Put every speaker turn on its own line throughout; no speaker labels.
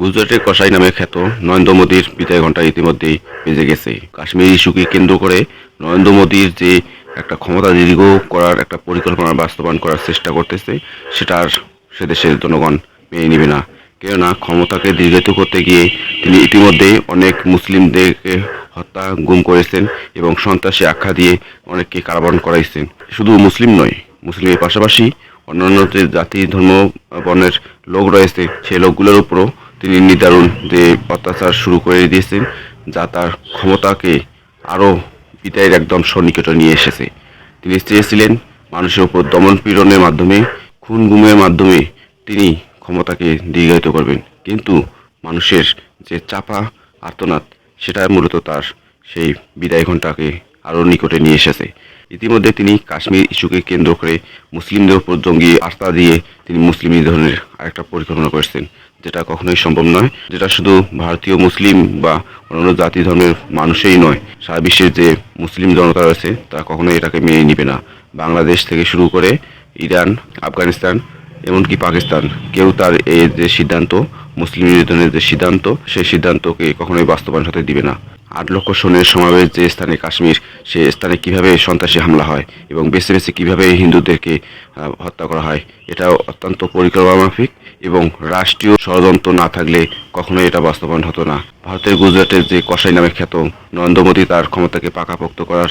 গুজরাটের কসাই নামে খ্যাত নরেন্দ্র মোদীর বিদায় ঘণ্টা ইতিমধ্যেই বেজে গেছে। কাশ্মীর ইস্যুকে কেন্দ্র করে নরেন্দ্র মোদীর যে একটা ক্ষমতা দীর্ঘ করার একটা পরিকল্পনা বাস্তবায়ন করার চেষ্টা করতেছে সেটা আর সে দেশের জনগণ মেনে নেবে না। কেননা ক্ষমতাকে দীর্ঘায়িত করতে গিয়ে তিনি ইতিমধ্যে অনেক মুসলিমদেরকে হত্যা, গুম করেছেন এবং সন্ত্রাসী আখ্যা দিয়ে অনেককে কারাবরণ করাইছেন। শুধু মুসলিম নয়, মুসলিমের পাশাপাশি অন্যান্য যে জাতি ধর্ম বর্ণের লোক রয়েছে, সেই লোকগুলোর উপরও তিনি নিদারুণ যে অত্যাচার শুরু করে দিয়েছেন, যা তার ক্ষমতাকে আরও বিদায়ের একদম সন্নিকটে নিয়ে এসেছে। তিনি চেয়েছিলেন মানুষের উপর দমন পীড়নের মাধ্যমে, খুন গুমের মাধ্যমে তিনি ক্ষমতাকে দীর্ঘায়িত করবেন। কিন্তু মানুষের যে চাপা আর্তনাদ সেটা মূলত তার সেই বিদায় ঘণ্টাকে আরও নিকটে নিয়ে এসেছে। ইতিমধ্যে তিনি কাশ্মীর ইস্যুকে কেন্দ্র করে মুসলিমদের উপর জঙ্গি আস্থা দিয়ে তিনি মুসলিম নিধনের আরেকটা পরিকল্পনা করেছেন। যেটা কখনোই সম্ভব নয়, যেটা শুধু ভারতীয় মুসলিম বা অন্যান্য জাতি ধর্মের মানুষেই নয়, সারা বিশ্বের যে মুসলিম জনতা রয়েছে, তারা কখনোই এটাকে মেনে নিবে না। বাংলাদেশ থেকে শুরু করে ইরান, আফগানিস্তান, এমনকি পাকিস্তান, কেউ তার এই যে সিদ্ধান্ত, মুসলিম নির্যাতনের যে সিদ্ধান্ত, সেই সিদ্ধান্তকে কখনোই বাস্তবায়ন সাথে দিবে না। আট লক্ষ সৈন্যের সমাবেশ যে স্থানে কাশ্মীর, সে স্থানে কীভাবে সন্ত্রাসী হামলা হয় এবং বেছে বেছে কীভাবে হিন্দুদেরকে হত্যা করা হয় এটা অত্যন্ত পরিকল্পনা মাফিক এবং রাষ্ট্রীয় ষড়যন্ত্র না থাকলে কখনোই এটা বাস্তবায়ন হতো না। ভারতের গুজরাটের যে কসাই নামে খ্যাত নরেন্দ্র মোদী তার ক্ষমতাকে পাকাপোক্ত করার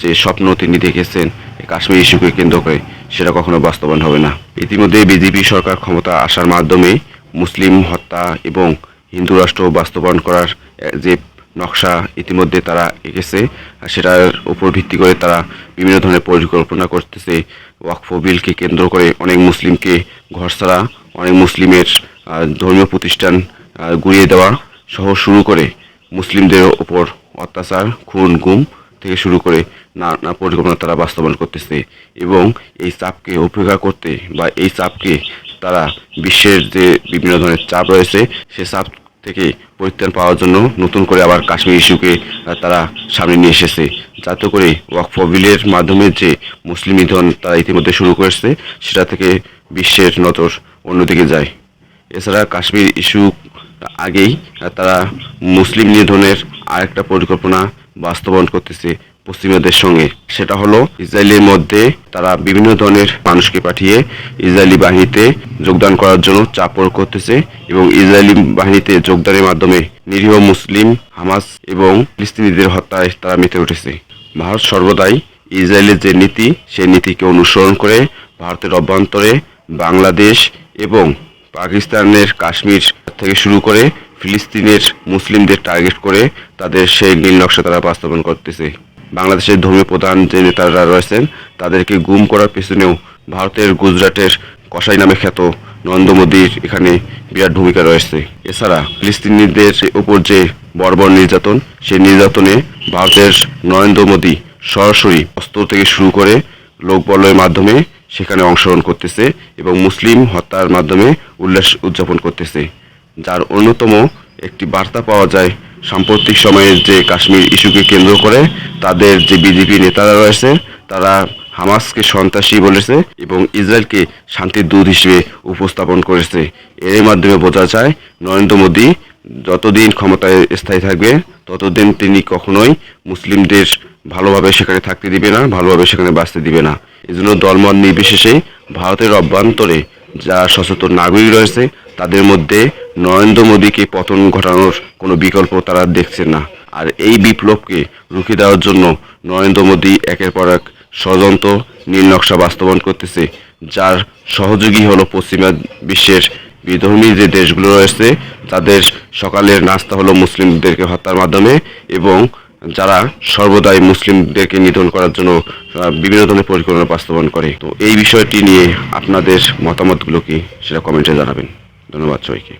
যে স্বপ্ন তিনি দেখেছেন কাশ্মীর ইস্যুকে কেন্দ্র করে, সেটা কখনো বাস্তবায়ন হবে না। ইতিমধ্যে বিজেপি সরকার ক্ষমতা আসার মাধ্যমে মুসলিম হত্যা এবং হিন্দু রাষ্ট্র বাস্তবায়ন করার যে নকশা ইতিমধ্যে তারা এঁকেছে। আর সেটার উপর ভিত্তি করে তারা বিভিন্ন ধরনের পরিকল্পনা করতেছে। ওয়াকফ বিলকে কেন্দ্র করে অনেক মুসলিমকে ঘর ছাড়া, অনেক মুসলিমের ধর্মীয় প্রতিষ্ঠান গুড়িয়ে দেওয়া সহ শুরু করে মুসলিমদের ওপর অত্যাচার, খুন, গুম থেকে শুরু করে নানা পরিকল্পনা তারা বাস্তবায়ন করতেছে। এবং এই চাপকে উপেক্ষা করতে বা এই চাপকে তারা বিশ্বের যে বিভিন্ন ধরনের চাপ রয়েছে, সে চাপ থেকে পরিত্রাণ পাওয়ার জন্য নতুন করে আবার কাশ্মীর ইস্যুকে তারা সামনে নিয়ে এসেছে। যাতে করে ওয়াকফ বিলের মাধ্যমে যে মুসলিম নিধন তারা ইতিমধ্যে শুরু করেছে, সেটা থেকে বিশ্বের নজর অন্যদিকে যায়। এছাড়া কাশ্মীর ইস্যু আগেই তারা মুসলিম নিধনের আরেকটা পরিকল্পনা বাস্তবায়ন করতেছে পশ্চিমাদের সঙ্গে। সেটা হলো, ইসরায়েলের মধ্যে তারা বিভিন্ন ধরনের মানুষকে পাঠিয়ে ইসরায়েলি বাহিনীতে যোগদান করার জন্য চাপ প্রয়োগ করতেছে এবং ইসরায়েলি বাহিনীতে যোগদানের মাধ্যমে নিরীহ মুসলিম, হামাস এবং ফিলিস্তিনিদের হত্যায় তারা মেতে উঠেছে। ভারত সর্বদাই ইসরায়েলের যে নীতি, সেই নীতিকে অনুসরণ করে ভারতের অভ্যন্তরে বাংলাদেশ এবং পাকিস্তানের কাশ্মীর থেকে শুরু করে ফিলিস্তিনের মুসলিমদের টার্গেট করে তাদের সেই নীল নকশা তারা বাস্তবায়ন করতেছে। বাংলাদেশের ধর্মীয় প্রধান যে নেতারা রয়েছেন, তাদেরকে গুম করার পেছনেও ভারতের গুজরাটের কসাই নামে খ্যাত নরেন্দ্র মোদীর এখানে বিরাট ভূমিকা রয়েছে। এছাড়া ফিলিস্তিনিদের উপর যে বর্বর নির্যাতন, সেই নির্যাতনে ভারতের নরেন্দ্র মোদী সরাসরি অস্ত্র থেকে শুরু করে লোকবলের মাধ্যমে সেখানে অংশগ্রহণ করতেছে এবং মুসলিম হত্যার মাধ্যমে উল্লাস উদযাপন করতেছে। যার অন্যতম একটি বার্তা পাওয়া যায়। সাম্প্রতিক সময়ের যে কাশ্মীর ইস্যুকে কেন্দ্র করে তাদের যে বিজেপি নেতারা রয়েছে, তারা হামাসকে সন্ত্রাসী বলেছে এবং ইসরায়েলকে শান্তির দূত হিসেবে উপস্থাপন করেছে। এর মাধ্যমে বোঝা যায়, নরেন্দ্র মোদী যতদিন ক্ষমতায় স্থায়ী থাকবে, ততদিন তিনি কখনোই মুসলিমদের ভালোভাবে সেখানে থাকতে দিবে না, ভালোভাবে সেখানে বাঁচতে দিবে না। এজন্য দলমত নির্বিশেষে ভারতের অভ্যন্তরে যারা সচেতন নাগরিক রয়েছে তাদের মধ্যে নরেন্দ্র মোদীকে পতন ঘটানোর কোনো বিকল্প তারা দেখছেন না। আর এই বিপ্লবকে রুখে দেওয়ার জন্য নরেন্দ্র মোদী একের পর এক ষড়যন্ত্র, নীল নকশা বাস্তবায়ন করতেছে, যার সহযোগী হলো পশ্চিমা বিশ্বের বিধর্মী যে দেশগুলো রয়েছে, তাদের সকালের নাস্তা হলো মুসলিমদেরকে হত্যার মাধ্যমে এবং যারা সর্বদাই মুসলিমদেরকে নিধন করার জন্য বিভিন্ন ধরনের পরিকল্পনা বাস্তবায়ন করে। তো এই বিষয়টি নিয়ে আপনাদের মতামতগুলো কি সেটা কমেন্টে জানাবেন। ধন্যবাদ সবাইকে